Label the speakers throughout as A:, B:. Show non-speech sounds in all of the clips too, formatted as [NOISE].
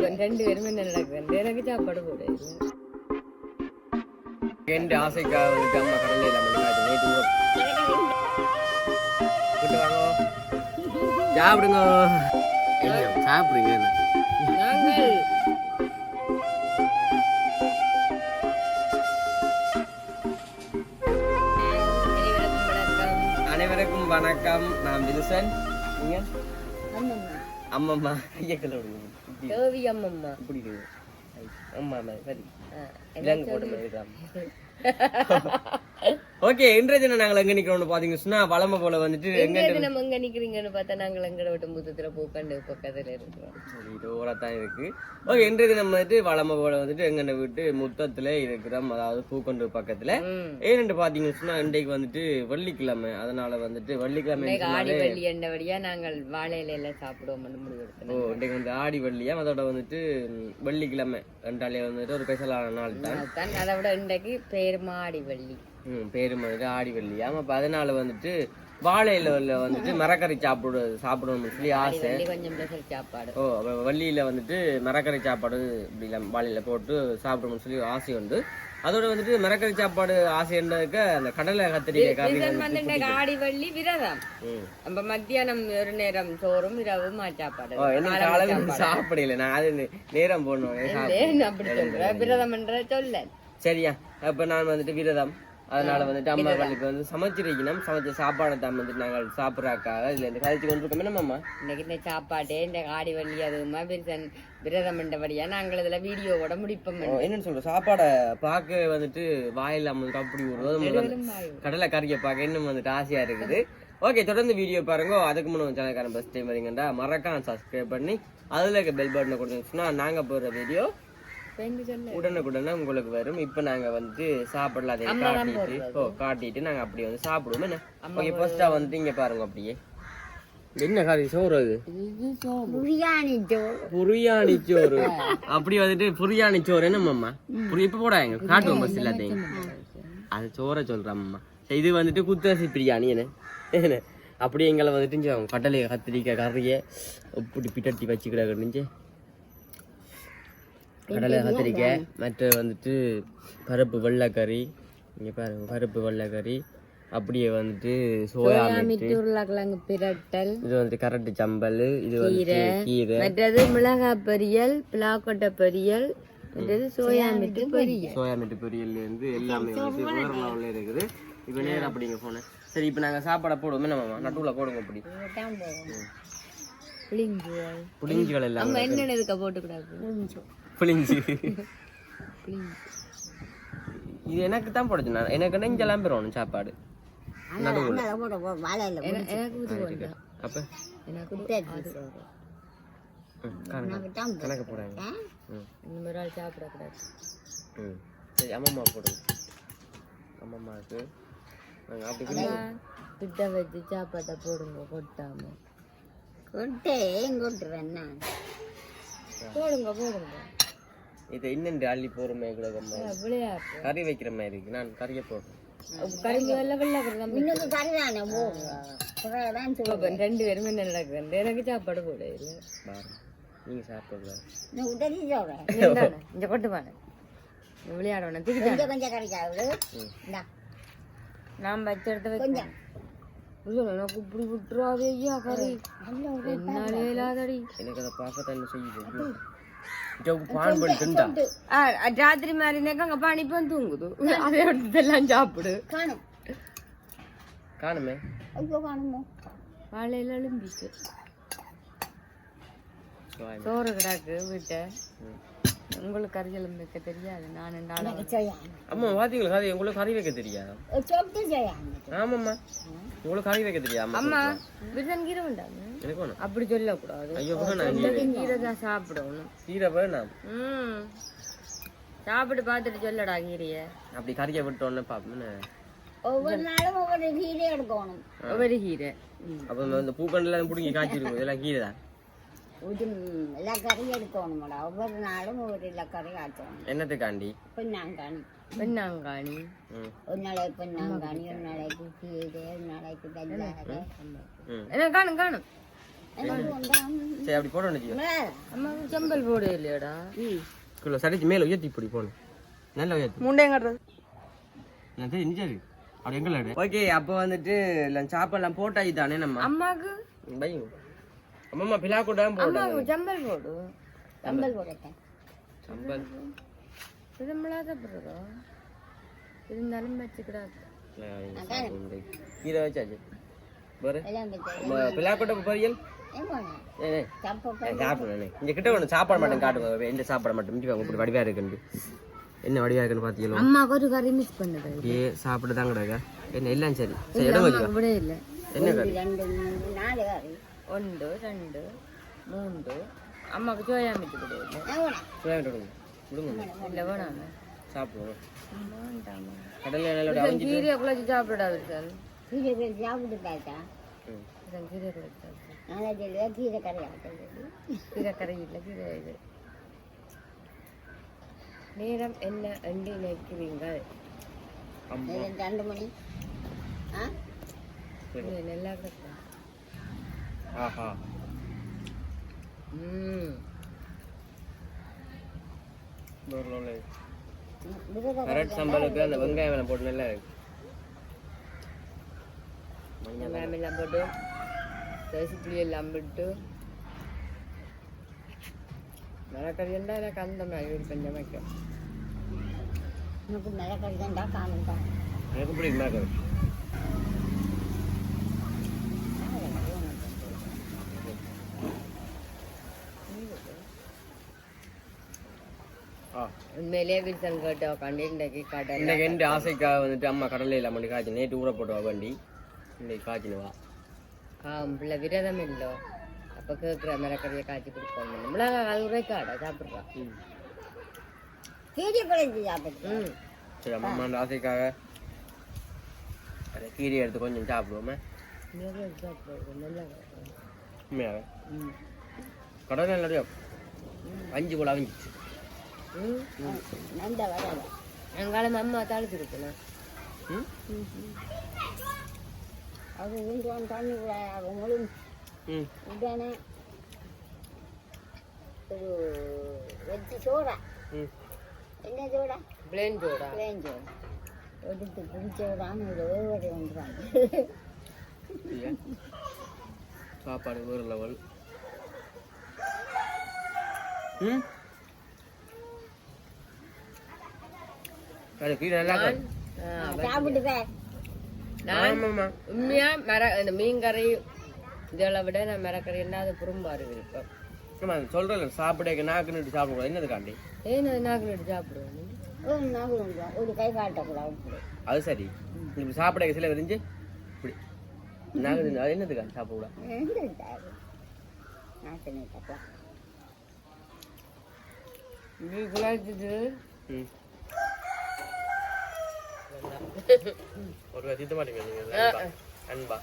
A: ரெண்டு பேரும் என்ன நடக்குது எனக்கு சாப்பாடு போட
B: எந்த ஆசைக்காக வந்துட்டு அம்மா கடலை இல்லாமல் சாப்பிடுங்க. சாப்பிடுங்க
A: நாங்கள். அனைவருக்கும் வணக்கம்.
B: நான் வில்சன் நீங்க?
A: அம்மம்மா
B: ஐயக்கல விடுங்க.
A: தேவி அம்மம்மா.
B: இப்படி இருக்கு அம்மா அம்மா சரி. விலங்கு போட்ட [LAUGHS] ஓகே இன்றைய தினம் நாங்கள் எங்க நிக்கிறோம்னு பாத்தீங்கன்னா சொன்னா வளமை போல வந்துட்டு எங்க
A: நம்ம எங்க நிக்கிறீங்கன்னு பார்த்தா நாங்கள் எங்கட விட்டு முத்தத்துல பூக்கண்டு பக்கத்துல இருக்கிறோம்.
B: சரி இதோட தான் இருக்கு. ஓகே இன்றைய தினம் வந்துட்டு வளமை போல வந்துட்டு எங்க வீட்டு முத்தத்துல இருக்கிறோம் அதாவது பூக்கொண்டு பக்கத்துல. ஏன்னு பாத்தீங்கன்னா சொன்னா இன்றைக்கு வந்துட்டு வெள்ளிக்கிழமை. அதனால வந்துட்டு வெள்ளிக்கிழமை
A: ஆடி வெள்ளி என்றபடியா நாங்கள் வாழை இலையில சாப்பிடுவோம்னு முடிவு
B: ஓ இன்றைக்கு வந்து ஆடி வெள்ளியா? அதோட வந்துட்டு வெள்ளிக்கிழமை ரெண்டாலே வந்துட்டு ஒரு ஸ்பெஷலான நாள் தான்
A: அதை விட இன்றைக்கு பேருமா ஆடி வெள்ளி.
B: ம் பேரு வந்துட்டு ஆடி வெள்ளியா அப்ப அதனால வந்துட்டு வாழை இலையில வந்துட்டு மரக்கறி சாப்பிடு சாப்பிடணும்னு சொல்லி ஆசை.
A: வெள்ளி சாப்பாடு.
B: ஓ வள்ளியில வந்துட்டு மரக்கறி சாப்பாடு இப்படி வாழையில போட்டு சாப்பிடணும்னு சொல்லி ஆசை உண்டு. அதோட வந்துட்டு மரக்கறி சாப்பாடு ஆசை என்னதுக்கு அந்த கடலை கத்திரிக்காய்
A: ஆடி வெள்ளி விரதம். நம்ம மத்தியானம் ஒரு நேரம் சோறும் இரவு சாப்பாடு.
B: என்ன காலையில சாப்பிடல நான் அது நேரம் போடணும்.
A: அப்படி சொல்ற? விரதம் என்ற சொல்ல
B: சரியா அப்ப நான் வந்துட்டு விரதம். அதனால வந்துட்டு அம்மா வள்ளிக்கு வந்து சமைச்சிருக்கணும். சமைச்ச சாப்பாடை தான் வந்துட்டு நாங்கள் சாப்பிட்றாக்காக இதுல இருந்து கழிச்சு கொண்டு இருக்கோம் என்னம்மா
A: இன்னைக்கு இந்த சாப்பாடு இந்த ஆடி வெள்ளி அதுவுமா விரதம் விரதம் என்றபடியா நாங்கள் இதுல வீடியோவோட முடிப்போம்.
B: ஓ, என்னன்னு சொல்ற? சாப்பாடை பார்க்க வந்துட்டு வாயில் வந்துட்டு அப்படி ஒரு கடலை கறியை பார்க்க இன்னும் வந்துட்டு ஆசையா இருக்குது. ஓகே தொடர்ந்து வீடியோ பாருங்க. அதுக்கு முன்னாடி சேனல்காரன் ஃபஸ்ட் டைம் வரீங்கடா மறக்காம சப்ஸ்கிரைப் பண்ணி அதுல இருக்க பெல் பட்டனை கொடுத்துச்சுன்னா நாங்க போடுற வீடியோ உடனுக்குடனே உங்களுக்கு வரும். இப்போ நாங்க வந்து சாப்பிடலாம். அதை காட்டிட்டு ஓ காட்டிட்டு நாங்க அப்படியே வந்து சாப்பிடுவோம். என்ன? ஓகே ஃபர்ஸ்டா வந்துட்டு இங்க பாருங்க அப்படியே. என்ன கறி சோறு அது?
A: பிரியாணி சோறு.
B: புரியாணி சோறு. [LAUGHS] அப்படி வந்துட்டு புரியாணி சோறு என்னம்மா புரி இப்ப போடாங்க காட்டுவோம் பஸ் எல்லாத்தையும் அது சோறை சொல்றம்மா சரி, இது வந்துட்டு குத்தரசி பிரியாணி என்ன? என்ன? அப்படியே எங்களை வந்துட்டு கடலை கத்திரிக்காய் கறியை இப்படி பிட்டட்டி வச்சுக்கிடாங்க கடலை கத்திரிக்காய் மற்ற வந்துட்டு பருப்பு வெள்ளைக்கறி. இங்க பாருங்க பருப்பு வெள்ளைக்கறி. அப்படியே வந்துட்டு சோயா மீட்டு.
A: உருளைக்கிழங்கு பிரட்டல்
B: இது வந்துட்டு கரட்டு சம்பல். இது வந்துட்டு கீரை.
A: மற்றது மிளகாய் பொரியல் பிளாக்கொட்டை பொரியல். மற்றது சோயா மீட்டு பொரியல்.
B: சோயா மீட்டு பொரியல்ல இருந்து எல்லாமே வந்து வேற லெவல்ல இருக்குது. இப்போ நேரம் அப்படிங்க போனேன் சரி இப்போ நாங்க சாப்பாடை போடுவோம். என்னமாமா நடுவில் போடுங்க அப்படி.
A: புளிஞ்சு.
B: புளிஞ்சுகள் எல்லாம்
A: நம்ம என்னென்ன இதுக்க போட்டுக்கூடாது.
B: புளிஞ்சு. இது எனக்கு தான் போடுச்சு. நான் எனக்கு நெஞ்செல்லாம் பெறணும் சாப்பாடு அப்போ?
A: எனக்கு
B: போடாங்க
A: சாப்பிடக்கூடாது.
B: ம். சரி அம்மம்மா போடுங்க அம்மம்மாவுக்கு. நாங்கள் அப்படி
A: கிட்ட வச்சு சாப்பாட்டை போடுங்க கொட்டாம. போடுங்க போடுங்க.
B: இதை இன்னும் அள்ளி போடுமே கூட கறி வைக்கிற மாதிரி இருக்கு. நான் கறியை போடுறேன்.
A: கரும்பு வெள்ள வெள்ள ரெண்டு பேரும் என்ன நடக்குது எனக்கு சாப்பாடு போட இல்லை.
B: நீங்க சாப்பிடக்கூடாது
A: இங்க கொட்டு பாரு விளையாட வேணாம் தூக்கி நான் வச்ச வைக்கிறேன். இல்ல எனக்கு இப்படி விட்டுறாதே ஐயா கறி. என்னாலே இல்லாதடி.
B: எனக்கு அதை பார்க்க தான் செய்யுது?
A: ராத்திரி மாதிரி நேக்கம் அங்க பனிப்பம் தூங்குது அதை எடுத்தெல்லாம் சாப்பிடு
B: காணுமே
A: வாழையில எழும்பிச்சு
B: சுவாமி.
A: சோறு கிடாக்கு வீட்டை. உங்களுக்கு கறி எலும்பு வைக்க தெரியாது நான்
B: அம்மா பாத்தீங்களா கறி உங்களுக்கு கறி வைக்க தெரியாதா ஆமாம்மா உங்களுக்கு கறி வைக்க தெரியாமா
A: அம்மா பிரியாணி கீரை
B: வேணும்
A: அப்படி சொல்லக்கூடாது
B: ஐயோ வேணாம்
A: இன்னைக்கு கீரை தான் சாப்பிடணும்
B: கீரை வேணாம்
A: ம் சாப்பிட்டு பார்த்துட்டு சொல்லடா கீரைய
B: அப்படி கறியை விட்டோன்னு பாப்போம்
A: ஒவ்வொரு கீரை ம்.
B: அப்போ இந்த பூக்கண்டெல்லாம் பிடிங்கி காய்ச்சிருக்கும் இதெல்லாம் கீரை தான்
C: എല്ലാ കറി എടുക്കണമോടാ ഒവ്വൊരു നാളും ഒരില്ല കറി കാച്ചണം
B: என்னத்துக்காண்டி
C: പൊന്നാങ്കാണി
A: வெண்ணாங்காணி
B: ம்
C: ഒന്നാളെ പൊന്നാങ്കാണി ഒന്നാളേക്ക് കീര ഒന്നാളേക്ക് ദല്ലാറ്
B: ம்
A: என்ன காணும் காணும்
B: சரி அப்படி போட வேண்டிய
A: அம்மாவுக்கு செம்பல் போடு இல்லையாடா.
B: கிலோ சரிச்சு மேலே உயர்த்தி இப்படி போகணும் நல்ல உயர்த்தி. நான் சரி சரி அப்படி எங்கே ஓகே அப்போ வந்துட்டு எல்லாம் சாப்பாடுலாம் போட்டாச்சு தானே நம்ம?
A: அம்மாவுக்கு
B: பையன். அம்மா பிலா கூட போட.
A: செம்பல் போடு
C: கம்பல் போடட்டேன்
B: சம்பல்
A: திரும்பலாத போடுறதோ? இருந்தாலும் வச்சுக்கிடாது.
B: கீரை வச்சாச்சு.
C: வச்சு
B: பிலா கூட பொரியல் சாப்பிடுறேன் இங்க கிட்ட ஒன்று சாப்பாடு மட்டும் காட்டுங்க எந்த சாப்பாடு மட்டும்? வாங்க இப்படி வடிவா இருக்குன்னு. என்ன வடிவா இருக்குன்னு பார்த்தீங்களோ
A: அம்மாவுக்கு ஒரு கறி மிஸ் பண்ணுது.
B: ஏ சாப்பிட்டு தான் கிடக்கா என்ன எல்லாம் சரி. சரி இடம் வச்சுக்கோ
A: விட இல்லை.
B: என்ன கறி?
C: ரெண்டு மூணு நாலு கறி.
A: ஒன்று ரெண்டு மூன்று. அம்மாவுக்கு சோயா மிச்சு கொடு இல்லை
C: நான் போனேன்
B: சரி, விடுங்க விடுங்க
A: இல்லை வேணாமா.
B: சாப்பிடுவோம்.
A: வேண்டாமா
B: கடல்ல நல்லா அவிஞ்சிட்டு.
A: கீரையை குழச்சி சாப்பிடாது சார்
C: கீரை கறி சாப்பிட்டு பார்த்தா
B: ம்.
A: கீரை குழச்சி சாப்பிடு
C: நல்லா சொல்லுவா கீரை கறி ஆட்டது
A: கீரை கறி இல்லை கீரை இது நேரம் என்ன என்று நினைக்கிறீங்கள்
C: ரெண்டு மணி ஆ
A: நல்லா இருக்கும்
B: ஆஹா
A: ம்
C: விரத
B: கரட் சம்பளுக்கு அந்த வெங்காயம் போட்டு நல்லா இருக்கு
A: வெங்காயம் எல்லாம் போட்டு தரிசி புளி எல்லாம் விட்டு மரக்கறி இருந்தால் எனக்கு அந்த மாதிரி ஒரு கொஞ்சம் வைக்கும்
C: உனக்கு நல்ல கறி தான்டா காணும் தான்
B: எனக்கு பிடிக்குமா கறி ஆ
A: உண்மையிலேயே வில்சன் கேட்டு உட்காந்து இன்றைக்கு கடை
B: இன்னைக்கு எந்த ஆசைக்காக வந்துட்டு அம்மா கடலை இல்லாம பண்ணி காய்ச்சி நேற்று ஊற போட்டு வா வண்டி இன்னைக்கு காய்ச்சினுவா
A: பிள்ளை விரதம் இல்லோ அப்போ கேட்குற மரக்கறியை காய்ச்சி கொடுப்போம் மிளகா கழுவுறே காடை சாப்பிட்றா
B: ம்
C: கீரை குழஞ்சி சாப்பிட்டு
A: ம்
B: சரி அம்மா அந்த ஆசைக்காக அதை கீரை எடுத்து கொஞ்சம் சாப்பிடுவோமே
A: ம்
B: கடலை நிறையா அஞ்சு கூட அவிஞ்சிச்சு
A: எங்காலம் அம்மா தாளிச்சிருக்கணும்
B: ம்
C: அது கொஞ்சம் தண்ணி அவங்களும்
B: ம்.
C: உடனே ஒரு வெஜ்ஜு சோடா. என்ன soda?
A: Plain soda.
C: Plain soda. எடுத்து குடிச்சோடான்னு ஒரு ஒவ்வொரு வந்துடுவாங்க
B: இல்லையா? சாப்பாடு வேறு லெவல் அது இருக்கு.
C: சாப்பிட்டு
A: நான் உண்மையா மர இந்த மீன் கறி இதெல்லாம் விட நான் மரக்கறின்னா அது புறம்பாரு விருப்பம்.
B: ஆமா சொல்றேன் சாப்பிட நாக்கு நிட்டு சாப்பிடக்கூடாது. என்னதுக்காண்டி?
A: ஏன் அது நாக்கு நட்டு சாப்பிடுவேன்
C: ஒரு கை காட்டக்கூடாது.
B: அது சரி. இப்படி சாப்பிட சில விரிஞ்சு இப்படி. நாக்கு நிட்டு- அது சாப்பிடக்கூடாது?
C: இருக்காரு நாட்டு நீட்டப்பா
A: நீ குழச்சிட்டு
B: ஒரு திட்ட மாட்டீங்க நீங்க அன்பா.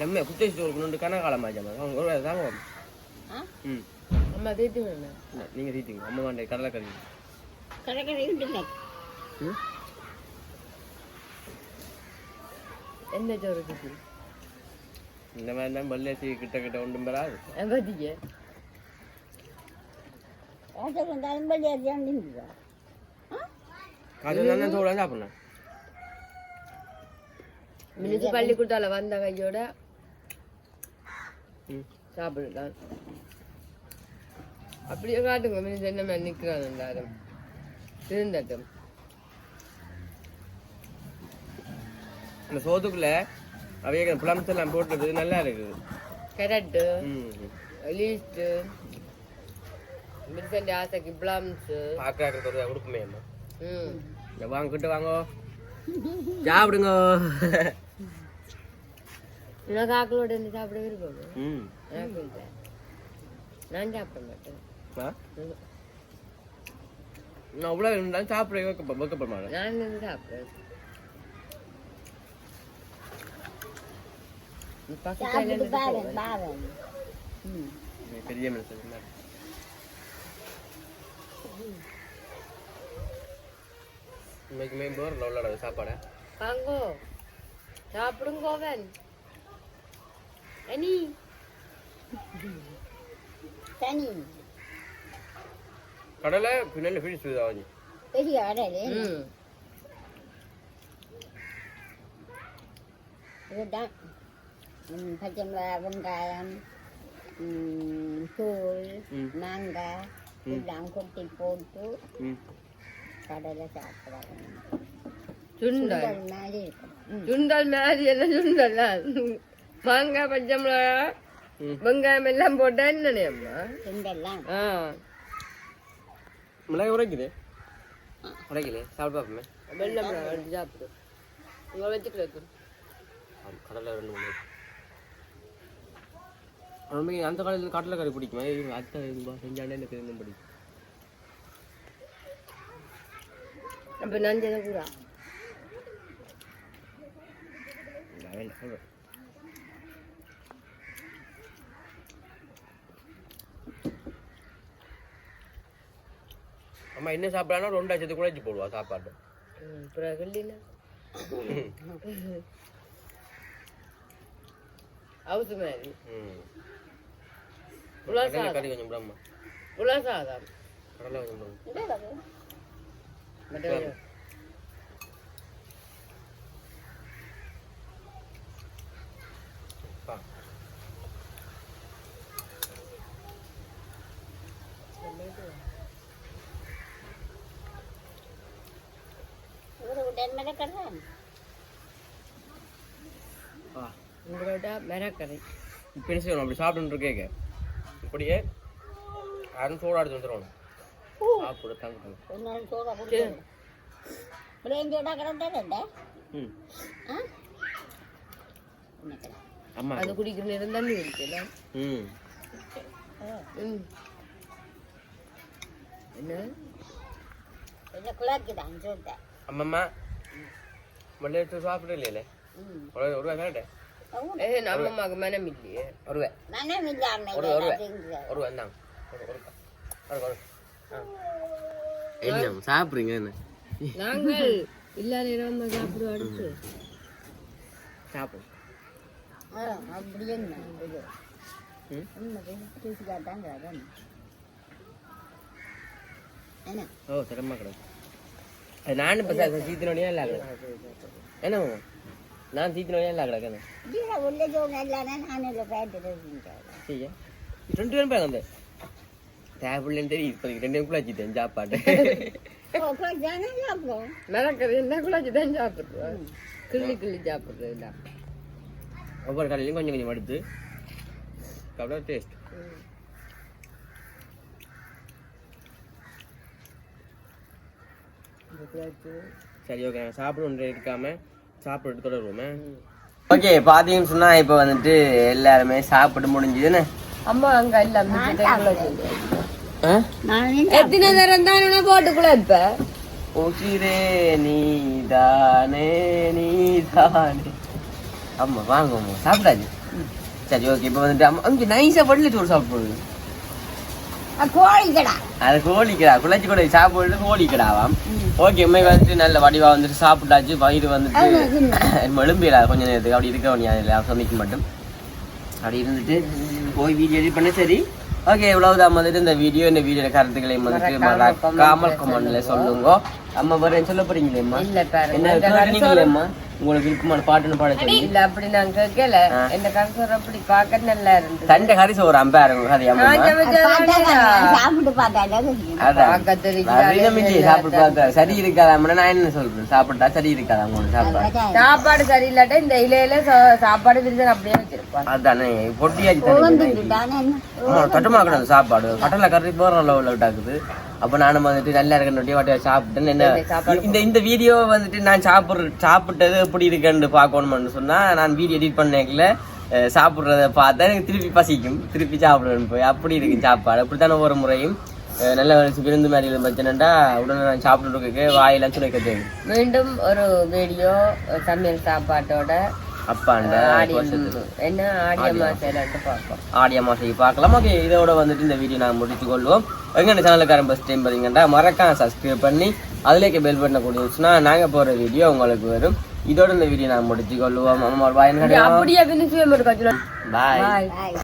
B: நம்ம குத்தேசி கொடுக்கணும் கனகாலம் ஆச்சாமா அவங்க ஒரு வேலை தாங்க
C: ஆ
B: ம்
A: அம்மா
B: இல்ல, நீங்க தீத்தீங்க அம்மா வாண்டே கடலைக்கறி
C: விட்டுங்க
B: ம்
A: எந்த சோறு தீட்டு
B: இந்த மாதிரி தான் பல்லேசி கிட்ட கிட்ட ஒன்றும் பெறாது
A: எங்கத்திக்கு
C: ஓட்டை வந்தாலும் பள்ளி அறியாண்டிங்களா
B: அது நல்லா சோளா சாப்பிடணும்.
A: மினிச்சு பள்ளிக்கூட்டால வந்த கையோட சாப்பிடலாம். அப்படியே காட்டுங்க மினிச்சு என்ன மாதிரி நிற்கிறான் எல்லாரும். திருந்தட்டும்.
B: அந்த சோத்துக்குள்ள அவைய பிளம்ஸ் எல்லாம் போட்டது நல்லா இருக்குது.
A: கேரட்டு லீஸ்ட்டு மினிசண்டி ஆசைக்கு பிளம்ஸு
B: ஒரு கொடுக்குமே அம்மா.
A: ம்.
B: இங்க வாங்க கிட்ட வாங்க. சாப்பிடுங்க.
A: உனக்கு ஆக்களோட இருந்து சாப்பிட விருப்பம்
B: ம்.
A: நான் சாப்பிட மாட்டேன்.
B: ஆ? நான் அவ்வளோ இருந்தாலும் சாப்பிட வைக்க வைக்கப்பட மாட்டேன்
A: நான் இருந்து சாப்பிடுவேன் நீ பக்கத்துல
B: இன்னைக்கு மேம்போர் உள்ளோட சாப்பாடை?
A: வாங்கோ சாப்பிடுங்கோவன் அனி
C: தனி.
B: கடலை பின்னாடி ஃபினிஷ் ஆகுது.
C: பெரிய கடல். இதுதான். பச்சை வெங்காயம் தூள். மாங்காய் எல்லாம் கொட்டி போட்டு
B: ம்
C: கடலை சாப்பிடுவாங்க
A: சுண்டல்.
C: சுண்டல் மாதிரி இருக்கும். ம்.
A: சுண்டல் மாதிரி என்ன சுண்டல்? மாங்காய் பச்சை மிளகா. வெங்காயம் எல்லாம் போட்டா என்னனே அம்மா?
C: சுண்டெல்லாம்.
A: ஆ.
B: மிளகாய் உரைக்குது உரைக்கல சாப்பிட்டு பார்ப்போமே.
A: வெள்ளம் எடுத்து சாப்பிடு. உங்களை வச்சுக்கிறது
B: கடலை ரெண்டு மூணு. ரொம்ப அந்த காலத்தில் கடலை கறி பிடிக்குமா? இது அத்தை இதுவா செஞ்சாண்டே எனக்கு பிடிக்கும்.
A: அப்ப நஞ்சதை கூடா
B: நான் வேண்டாம் சொல்றேன் அம்மா என்ன சாப்பிடலாம் ரெண்டு லட்சத்துக்கு கூட வச்சு போடுவா சாப்பாடு
A: பிறகு இல்லைன்னா அவுத்து மாதிரி
B: ம்
A: உலா
B: கடலை
A: சாதம்
B: கறி கொஞ்சம்
A: உங்களோட
B: என்ன செய்யணும் அப்படி சாப்பிட்டு இருக்கேங்க இப்படியே யாரும் சோடா எடுத்து வந்துடுவோம்
C: ஒரு நாள் சோறா குடிச்சு பிள்ளைங்களோட கிடந்தே
B: ம்
C: ஆ என்ன கடை
B: அம்மா
A: அது குடிக்கிற நேரம் தண்ணி குடிக்கல
B: ம்
A: ம் என்ன
B: சாப்பிடுங்க என்ன?
A: நாங்கள் இல்லாத நம்ம சாப்பிடுவோம் அடுத்து.
B: சாப்பிடு
C: ஆ, அப்படி என்ன?
B: ஓ சிரமமா கிடக்கு. அது நான் இப்போ சீத்தினோடனே இல்லை என்ன? நான் சீத்தினோடனே இல்லை கிடக்கு
C: இல்லை உள்ள ஜோங்க இல்லைன்னா நான் இல்லை பேட்டு செஞ்சேன்
B: சரியா ரெண்டு பேரும் பேங்க டேபிள்னு தெரியும் இப்போதைக்கு ரெண்டு பேருக்குள்ள வச்சுட்டேன் சாப்பாடு.
A: மிரக்கரை என்ன குழாச்சி தான் சாப்பிடுவோம் கிள்ளி கிள்ளி சாப்பிடுறது இல்லை
B: ஒவ்வொரு கடையிலையும் கொஞ்சம் கொஞ்சம் எடுத்து சாப்பிட்டா டேஸ்ட் சரி ஓகே நாங்கள் சாப்பிட இருக்காம சாப்பிட்டு தொடருவோமே. ஓகே பாத்தீங்கன்னு சொன்னா இப்போ வந்துட்டு எல்லாருமே சாப்பிட்டு முடிஞ்சுதுன்னு.
A: அம்மா அங்க எல்லாம் எத்தனை தரம் தானே போட்டுக்குள்ள இப்ப
B: நீதானே நீதானே அம்மா சாப்பிடாது சரி ஓகே இப்போ வந்துட்டு அம்மா அங்கே நைஸாக படல சோறு சாப்பிடுது
C: கோழிக்கடா
B: அது கோழிக்கடா குழச்சி கூட சாப்பிடுறது கோழிக்கடாவாம் ஓகே உண்மை வந்துட்டு நல்ல வடிவா வந்துட்டு சாப்பிட்டாச்சு வயிறு வந்துட்டு மழும்பிடா கொஞ்ச நேரத்துக்கு அப்படி இருக்க முடியாது சமைக்க மட்டும் அப்படி இருந்துட்டு போய் வீடியோ எடிட் பண்ண சரி. ஓகே இவ்வளவுதான் வந்துட்டு இந்த வீடியோ இந்த வீடியோட கருத்துக்களை வந்துட்டு மறக்காமல் கமெண்ட்ல சொல்லுங்க. அம்மா வரேன் சொல்ல போறீங்களேம்மா? என்ன கேட்டீங்களேம்மா உங்களுக்கு விருப்பமான பாட்டுன்னு பாட சொல்லி.
A: இல்ல அப்படி நான் கேட்கல இந்த கருசர் அப்படி பார்க்க நல்லா இருந்துச்சு
B: தண்டை ஹரிச ஒரு அம்பாருங்க கதை
C: சாப்பிட்டு
B: பார்த்தா சரி இருக்காதாம்னா நான் என்ன சொல்றேன் சாப்பிட்டா சரி இருக்காதா? உங்களுக்கு சாப்பிட்டா?
A: சாப்பாடு சரியில்லாட்ட இந்த இலையில சா- சாப்பாடு விருந்தன் அப்படியே வச்சிருப்பான்
B: அதானே பொட்டியாச்சு கட்டமாக்கணும் சாப்பாடு. கட்டல கறி போற லெவலில் விட்டாக்குது. அப்ப நானும் வந்துட்டு நல்லா இருக்கணும் வாட்டியா சாப்பிட்டேன்னு என்ன இந்த இந்த வீடியோ வந்துட்டு நான் சாப்பிட்ற சாப்பிட்டது எப்படி இருக்குன்னு பார்க்கணும்னு சொன்னா நான் வீடியோ எடிட் பண்ணேக்கல சாப்பிட்றத பார்த்தா எனக்கு திருப்பி பசிக்கும். திருப்பி சாப்பிடுவேன் போய் அப்படி இருக்கு சாப்பாடு. அப்படித்தானே ஒவ்வொரு முறையும். அஹ் நல்ல விருந்து மாதிரி இருந்துச்சுன்னா உடனே நான் சாப்பிட்டு வாயெல்லாம் சுனைக்க தெரியும்.
A: மீண்டும் ஒரு வீடியோ சமையல் சாப்பாட்டோட
B: அப்பாண்ட
A: என்ன ஆடிய மாசம் பார்ப்போம்.
B: ஆடிய மாசம் பார்க்கலாம். ஓகே இதோட வந்துட்டு இந்த வீடியோ நான் முடிச்சு கொள்வோம். எங்க சேனலுக்காரன் ஃபஸ்ட் டைம் பார்த்தீங்கன்னா மறக்காம சப்ஸ்கிரைப் பண்ணி அதுலேயே பெல் பட்டனை கொடுத்துச்சுன்னா நாங்கள் போகிற வீடியோ உங்களுக்கு வரும். இதோட இந்த வீடியோ நான் முடிச்சு அம்மா பாய்
A: அப்படியே பாய்
C: பாய்